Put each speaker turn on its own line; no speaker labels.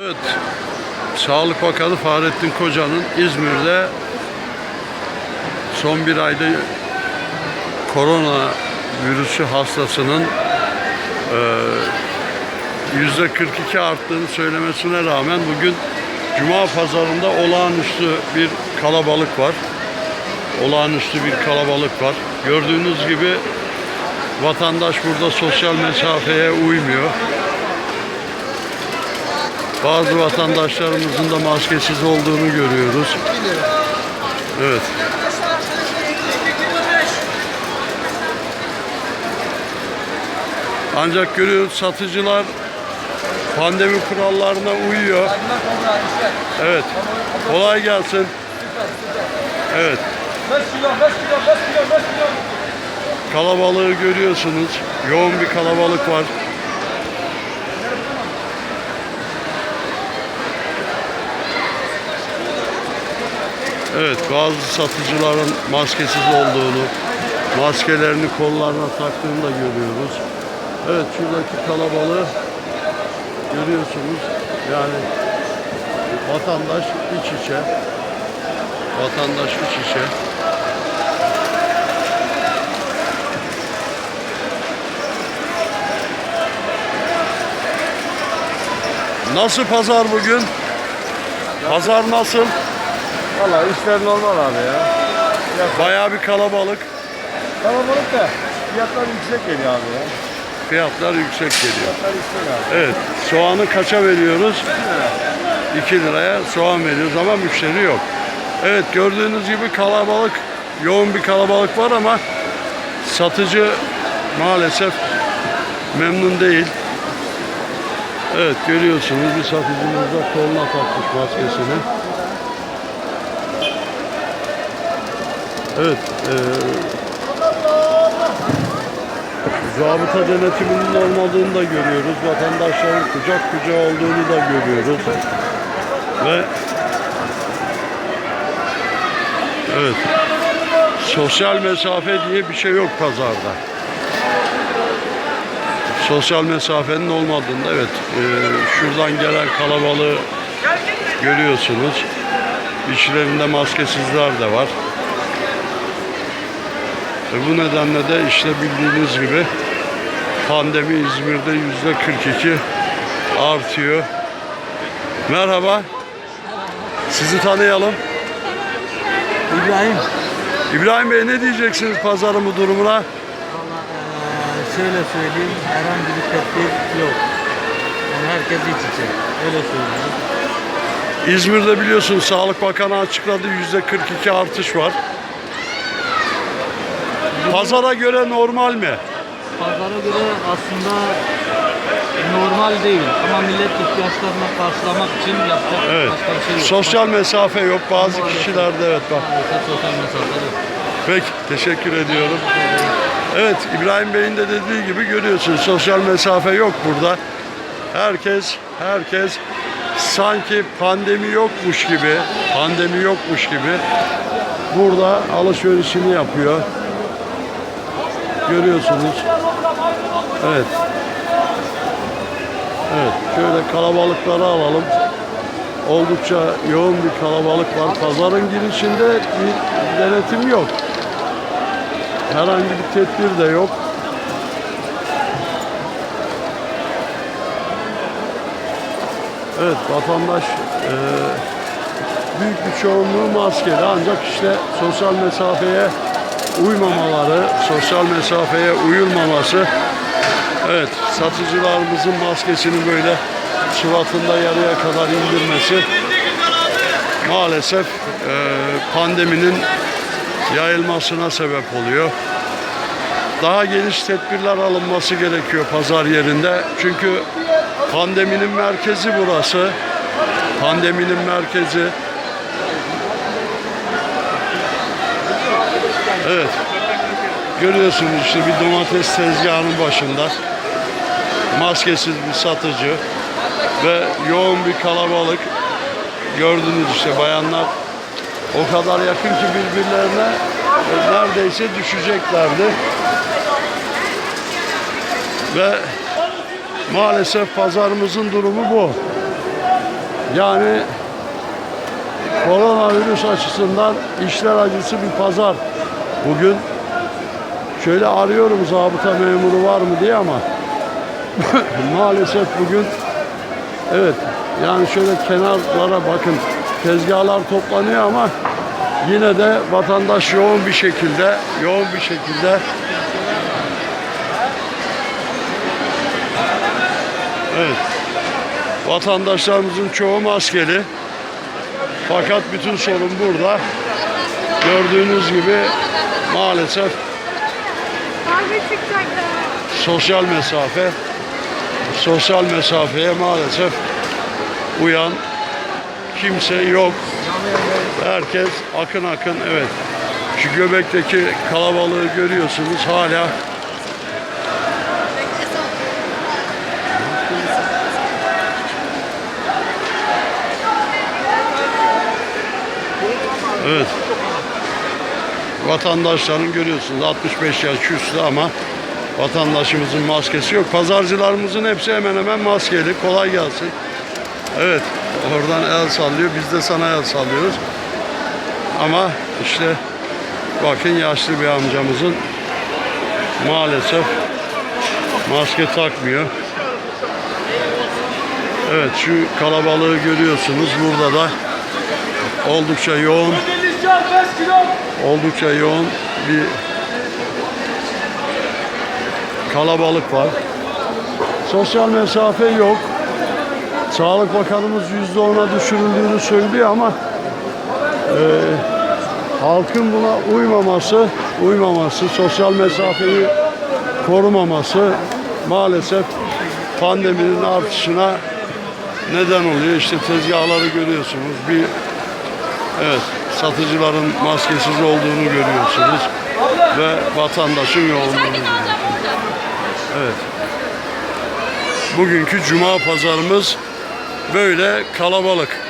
Evet, Sağlık Bakanı Fahrettin Koca'nın İzmir'de son bir ayda korona virüsü hastasının eee, yüzde 42 arttığını söylemesine rağmen bugün Cuma pazarında olağanüstü bir kalabalık var. Olağanüstü bir kalabalık var. Gördüğünüz gibi vatandaş burada sosyal mesafeye uymuyor. Bazı vatandaşlarımızın da maskesiz olduğunu görüyoruz. Evet. Ancak görüyoruz satıcılar pandemi kurallarına uyuyor. Evet. Kolay gelsin. Evet.
5 kilo, 5 kilo, 5 kilo, 5 kilo.
Kalabalığı görüyorsunuz. Yoğun bir kalabalık var. Evet, bazı satıcıların maskesiz olduğunu, maskelerini kollarına taktığını da görüyoruz. Evet, şuradaki kalabalığı görüyorsunuz. Yani vatandaş iç içe. Vatandaş iç içe. Nasıl pazar bugün? Pazar nasıl?
Valla işler normal abi ya.
Bayağı bir kalabalık.
Kalabalık da fiyatlar yüksek geliyor abi ya.
Fiyatlar yüksek geliyor.
Fiyatlar yüksek abi.
Evet. Soğanı kaça veriyoruz? 2 liraya soğan veriyoruz ama müşteri yok. Evet gördüğünüz gibi kalabalık, yoğun bir kalabalık var ama satıcı maalesef memnun değil. Evet görüyorsunuz bir satıcımız da koluna takmış maskesini. Evet. eee Zabıta denetiminin olmadığını da görüyoruz. Vatandaşların kucak kucağa olduğunu da görüyoruz. Ve Evet. Sosyal mesafe diye bir şey yok pazarda. Sosyal mesafenin olmadığında evet e, şuradan gelen kalabalığı görüyorsunuz. İçlerinde maskesizler de var. E bu nedenle de işte bildiğiniz gibi pandemi İzmir'de yüzde 42 artıyor. Merhaba. Sizi tanıyalım.
İbrahim,
İbrahim Bey ne diyeceksiniz pazarın bu durumuna?
eee, şöyle söyleyeyim, herhangi bir tedbir yok. Yani herkes iç içe, öyle söyleyeyim.
İzmir'de biliyorsunuz Sağlık Bakanı açıkladı yüzde 42 artış var. Pazara göre normal mi?
Pazara göre aslında normal değil ama millet ihtiyaçlarını karşılamak için yapacak
Evet.
başka bir şey yok.
Sosyal mesafe yok. Bazı
Maalesef.
kişilerde evet bak.
Maalesef sosyal mesafe yok.
Peki teşekkür ediyorum. Evet İbrahim Bey'in de dediği gibi görüyorsunuz sosyal mesafe yok burada. Herkes herkes sanki pandemi yokmuş gibi, pandemi yokmuş gibi burada alışverişini yapıyor. Görüyorsunuz. Evet. Evet, şöyle kalabalıkları alalım. Oldukça yoğun bir kalabalık var. Pazarın girişinde bir denetim yok. Herhangi bir tedbir de yok. Evet vatandaş e, büyük bir çoğunluğu maskeli ancak işte sosyal mesafeye uymamaları, sosyal mesafeye uyulmaması evet satıcılarımızın maskesini böyle suratında yarıya kadar indirmesi maalesef e, pandeminin yayılmasına sebep oluyor. Daha geniş tedbirler alınması gerekiyor pazar yerinde. Çünkü pandeminin merkezi burası. Pandeminin merkezi. Evet. Görüyorsunuz işte bir domates tezgahının başında. Maskesiz bir satıcı ve yoğun bir kalabalık. Gördünüz işte bayanlar o kadar yakın ki birbirlerine e, neredeyse düşeceklerdi. Ve maalesef pazarımızın durumu bu. Yani koronavirüs açısından işler acısı bir pazar. Bugün şöyle arıyorum zabıta memuru var mı diye ama maalesef bugün evet yani şöyle kenarlara bakın tezgahlar toplanıyor ama yine de vatandaş yoğun bir şekilde yoğun bir şekilde Evet. Vatandaşlarımızın çoğu maskeli. Fakat bütün sorun burada. Gördüğünüz gibi maalesef sosyal mesafe sosyal mesafeye maalesef uyan kimse yok. Herkes akın akın evet. Şu göbekteki kalabalığı görüyorsunuz hala Evet. Vatandaşların görüyorsunuz 65 yaş üstü ama vatandaşımızın maskesi yok. Pazarcılarımızın hepsi hemen hemen maskeli. Kolay gelsin. Evet. Oradan el sallıyor. Biz de sana el sallıyoruz. Ama işte bakın yaşlı bir amcamızın maalesef maske takmıyor. Evet şu kalabalığı görüyorsunuz. Burada da oldukça yoğun oldukça yoğun bir kalabalık var. Sosyal mesafe yok. Sağlık Bakanımız yüzde ona düşürüldüğünü söylüyor ama e, halkın buna uymaması, uymaması, sosyal mesafeyi korumaması maalesef pandeminin artışına neden oluyor. İşte tezgahları görüyorsunuz. Bir Evet, satıcıların maskesiz olduğunu görüyorsunuz ve vatandaşın yoğunluğunu. Evet. Bugünkü cuma pazarımız böyle kalabalık.